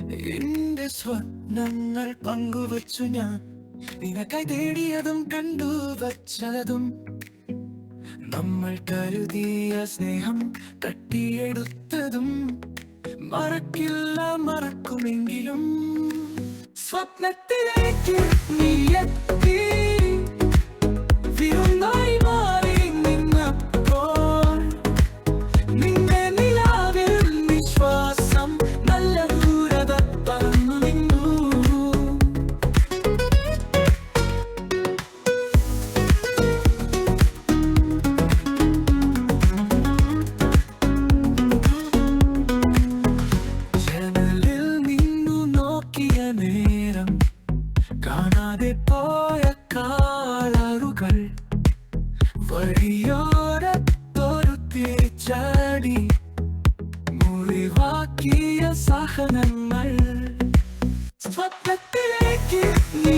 എന്റെ സ്വപ്നങ്ങൾ പങ്കുവച്ചു ഞാൻ. നിനക്കായി തേടിയതും കണ്ടു വച്ചതും നമ്മൾ കരുതിയ സ്നേഹം തട്ടിയെടുത്തതും മറക്കില്ല മറക്കുമെങ്കിലും. സ്വപ്നത്തിലേക്ക് നീ വഴിയോരത്തൊരു തിരിച്ചടി മുറിവാക്കിയ സഹനങ്ങൾ സ്വപ്നത്തിലേക്ക് നീ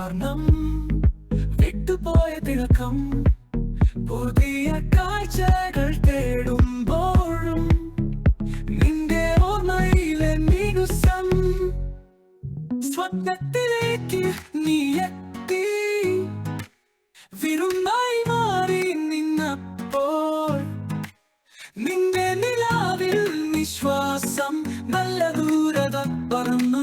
വർണം വിട്ടുപോയ തിളക്കം പുതിയ കാഴ്ചകൾ തേടുമ്പോഴും നിന്റെ ഓർമ്മയിലെ മിനുസം സ്വപ്നത്തിലേക്ക് നീ എത്തി. വിരുന്നായി മാറി നിന്നപ്പോൾ നിന്റെ നിലാവിൽ വിശ്വാസം നല്ല ദൂരത പറന്നു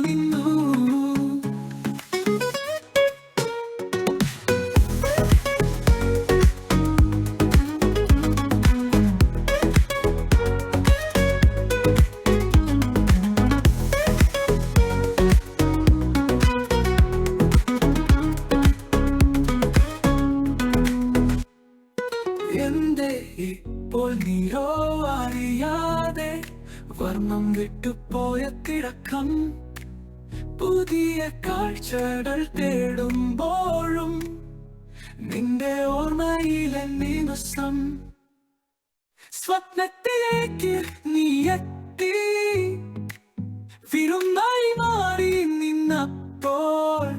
ഇപ്പോൾ നീയോ അറിയാതെ വർണം വിട്ടുപോയ തിടക്കം. പുതിയ കാഴ്ചകൾ തേടുമ്പോഴും നിന്റെ ഓർമ്മയിലെ നിമിഷം സ്വപ്നത്തിലേക്ക് നീ എത്തി. വിരുന്നായി മാറി നിന്നപ്പോൾ